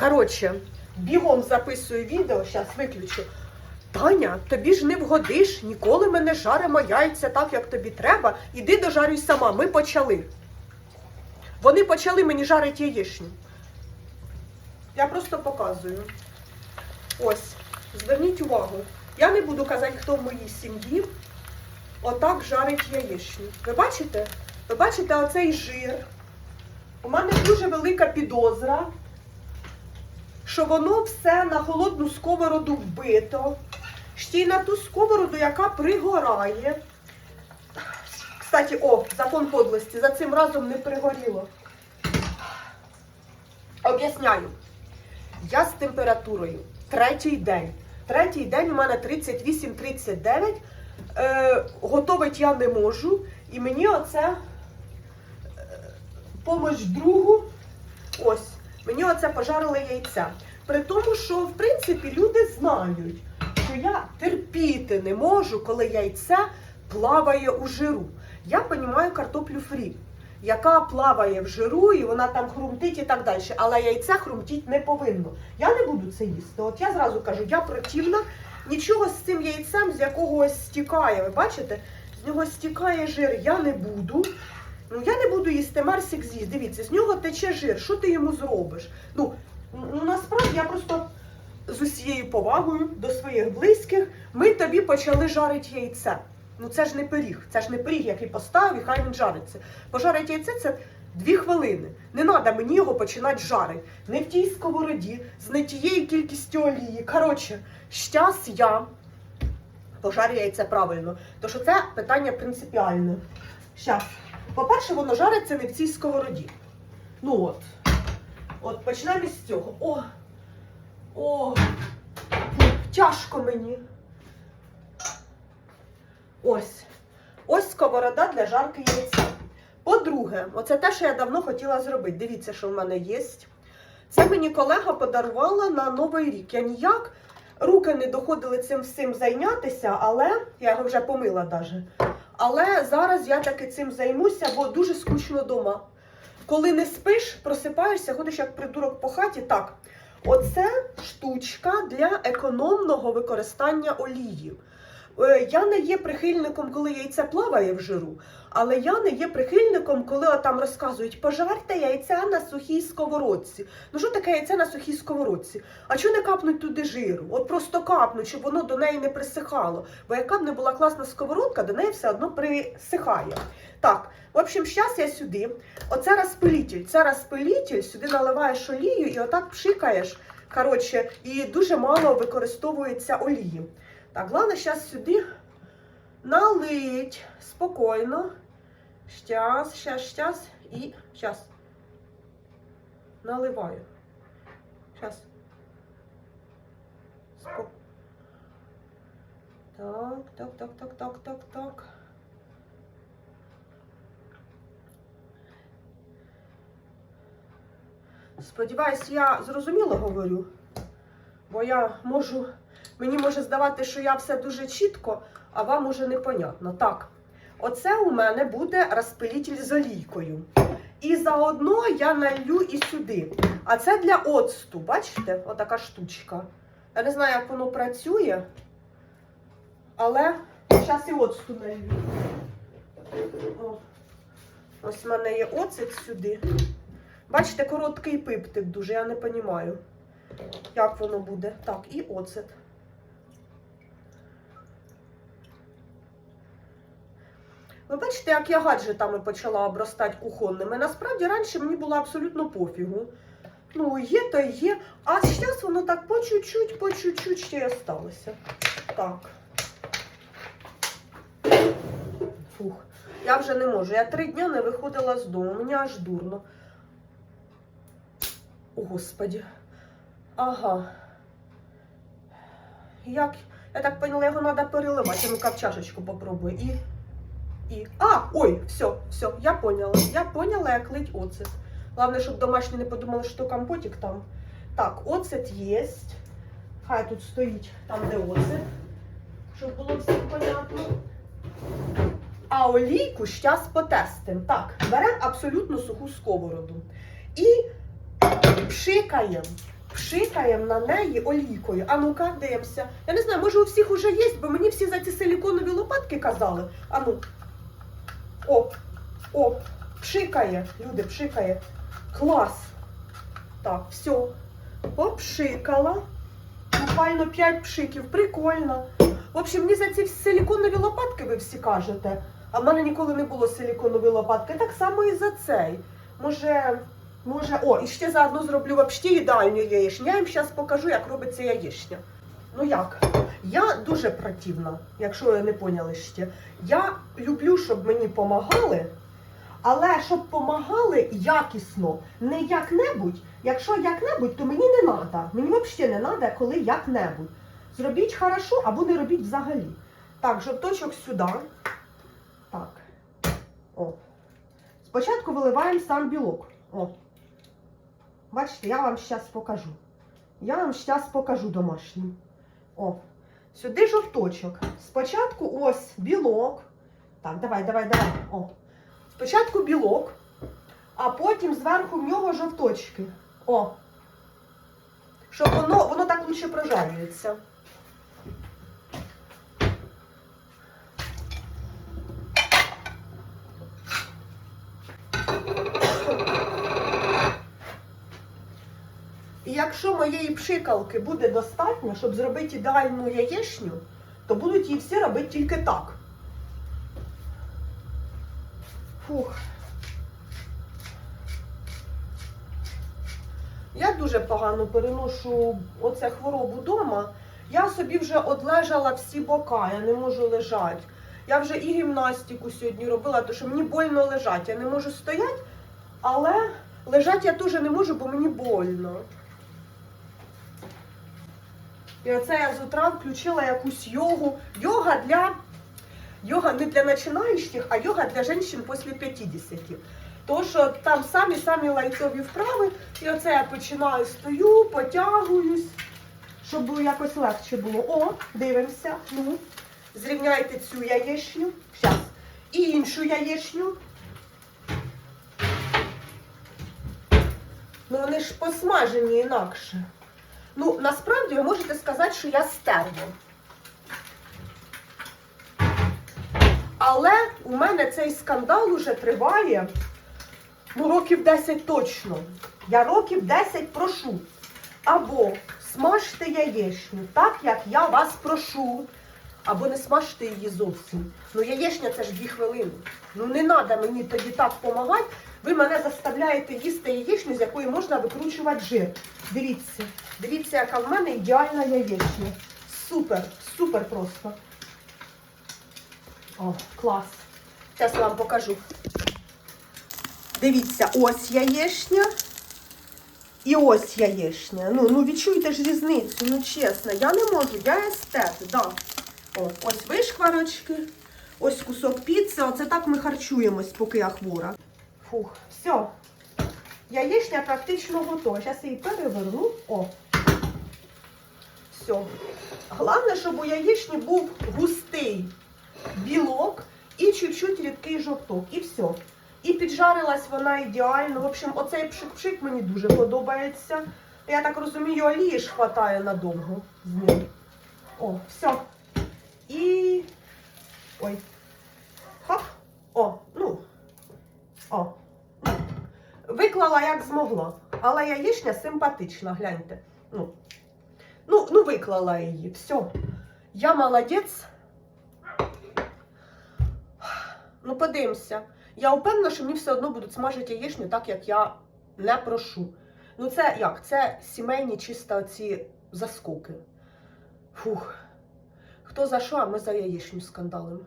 Коротше, бігом записую відео, зараз виключу. Таня, тобі ж не вгодиш, ніколи ми не жаримо яйця так, як тобі треба. Іди дожарюй сама. Ми почали. Вони почали мені жарити яєчню. Я просто показую. Ось, зверніть увагу. Я не буду казати, хто в моїй сім'ї отак жарить яєчню. Ви бачите? Ви бачите оцей жир? У мене дуже велика підозра, що воно все на холодну сковороду вбито. Ще й на ту сковороду, яка пригорає. Кстати, о, закон подлості, за цим разом не пригоріло. Об'ясняю. Я з температурою третій день. Третій день у мене 38-39. Е, готовить я не можу. І мені оце е, помощь другу. Ось, мені оце пожарили яйця. При тому, що в принципі люди знають, що я терпіти не можу, коли яйце плаває у жиру. Я розумію картоплю фрі, яка плаває в жиру, і вона там хрумтить і так далі. Але яйце хрумтіть не повинно. Я не буду це їсти. От я зразу кажу, я противна. Нічого з цим яйцем, з якого стікає, ви бачите? З нього стікає жир, я не буду. Ну, я не буду їсти Марсик з'їсть. Дивіться, з нього тече жир. Що ти йому зробиш? Ну, ну насправді я просто з усією повагою до своїх близьких, ми тобі почали жарити яйце. Ну це ж не пиріг, це ж не пиріг, який поставив, і хай він жариться. Пожарити яйце це дві хвилини. Не треба мені його починати жарити. Не в тій сковороді, з не тією кількістю олії. Коротше, щас я пожарю яйце правильно. Тому що це питання принципіальне. Щас. По-перше, воно жариться не в цій сковороді. Ну от. От почнемо з цього. О! О! Тяжко мені. Ось. Ось сковорода для жарки яйця. По-друге, оце те, що я давно хотіла зробити. Дивіться, що в мене є. Це мені колега подарувала на Новий рік. Я ніяк руки не доходили цим всім зайнятися, але я його вже помила даже. Але зараз я таки цим займуся, бо дуже скучно вдома. Коли не спиш, просипаєшся, ходиш як придурок по хаті. Так, оце штучка для економного використання олії. Е, Я не є прихильником, коли яйце плаває в жиру, але я не є прихильником, коли там розказують, пожарте яйця на сухій сковородці. Ну що таке яйце на сухій сковородці? А чого не капнуть туди жиру? От просто капнуть, щоб воно до неї не присихало. Бо яка б не була класна сковородка, до неї все одно присихає. Так, в общем, зараз я сюди. Оце розпилітель. Це розпилітель, сюди наливаєш олію і отак пшикаєш. Коротше, і дуже мало використовується олії. Так, головне зараз сюди налить спокійно. Щас, щас, щас і щас. Наливаю. Щас. Спо... Так, так, так, так, так, так, так. Сподіваюсь, я зрозуміло говорю, бо я можу, мені може здавати, що я все дуже чітко, а вам уже непонятно. Так, оце у мене буде розпилітель з олійкою. І заодно я налью і сюди. А це для оцту, бачите, отака штучка. Я не знаю, як воно працює, але зараз і оцту налью. О. Ось в мене є оцет сюди. Бачите, короткий пиптик дуже, я не розумію, як воно буде. Так, і оцет. Ви бачите, як я гаджетами почала обростати кухонними. Насправді раніше мені було абсолютно пофігу. Ну, є то є. А зараз воно так по чуть-чуть, по чуть-чуть ще й осталося. Так. Фух. Я вже не можу. Я три дні не виходила з дому. Мені аж дурно. О, Господі. Ага. Як? Я так поняла, його треба переливати. Ну-ка в чашечку попробуй. І. І. А! Ой, все, все, я поняла. Я поняла, як лить оцет. Головне, щоб домашні не подумали, що компотик там. Так, оцет є. Хай тут стоїть там, де оцет. Щоб було всім понятно. А олійку зараз потестимо. Так, беремо абсолютно суху сковороду. І пшикаємо. пшикаємо на неї олійкою. А ну-ка, дивимося. Я не знаю, може у всіх уже є, бо мені всі за ці силіконові лопатки казали. А ну. Оп, оп, пшикає, люди, пшикає. Клас. Так, все. Попшикала. Буквально 5 пшиків. Прикольно. В общем, мені за ці силіконові лопатки ви всі кажете. А в мене ніколи не було силіконової лопатки. Так само і за цей. Може, може, о, і ще заодно зроблю вообще ідеальну яєчню. Я їм зараз покажу, як робиться яєчня. Ну як? Я дуже противна, якщо ви не поняли ще. Я люблю, щоб мені помагали, але щоб помагали якісно, не як-небудь. Якщо як-небудь, то мені не треба. Мені взагалі не треба, коли як-небудь. Зробіть хорошо або не робіть взагалі. Так, жовточок сюди. Так. О. Спочатку виливаємо сам білок. О. Бачите, я вам зараз покажу. Я вам зараз покажу домашній. О. Сюди жовточок. Спочатку ось білок. Так, давай, давай, давай. О. Спочатку білок, а потім зверху в нього жовточки. О. Щоб воно, воно так лучше прожарюється. І якщо моєї пшикалки буде достатньо, щоб зробити ідеальну яєчню, то будуть її всі робити тільки так. Фух. Я дуже погано переношу оце хворобу вдома. Я собі вже одлежала всі бока, я не можу лежати. Я вже і гімнастику сьогодні робила, тому що мені больно лежати. Я не можу стояти, але лежати я теж не можу, бо мені больно. І оце я з утра включила якусь йогу. Йога для йога не для починаючих, а йога для жінок після 50. Тому що там самі-самі лайтові вправи. І оце я починаю стою, потягуюсь, щоб якось легше було. О, дивимося. Ну, зрівняйте цю яєчню. Зараз. І іншу яєчню. Ну вони ж посмажені інакше. Ну, насправді ви можете сказати, що я стерву. Але у мене цей скандал уже триває ну, років 10 точно. Я років 10 прошу. Або смажте яєчню так, як я вас прошу. Або не смажте її зовсім. Ну, яєчня це ж 2 хвилини. Ну не треба мені тоді так допомагати. Ви мене заставляєте їсти яєчню, з якої можна викручувати жир. Дивіться, дивіться, яка в мене ідеальна яєчня. Супер, супер просто. О, клас. Зараз вам покажу. Дивіться, ось яєчня. І ось яєчня. Ну, ну відчуйте ж різницю, ну чесно, я не можу, я естет, да. О, ось вишкварочки, ось кусок піци. Оце так ми харчуємось, поки я хвора. Фух, все. Яєчня практично готова. Зараз її переверну. О. Все. Головне, щоб у яєчні був густий білок і чуть-чуть рідкий жовток. І все. І піджарилась вона ідеально. В общем, оцей пшик-пшик мені дуже подобається. Я так розумію, олії ж хватає надовго з ним. О, все. І. Ой. Хоп. О, ну. О. Виклала як змогла. Але яєчня симпатична, гляньте. Ну, ну, ну виклала її. Все. Я молодець. Ну, подивимося. Я впевнена, що мені все одно будуть смажити яєчню так, як я не прошу. Ну, це як? Це сімейні чисто ці заскоки. Фух. Хто за що, а ми за яєчню скандалим.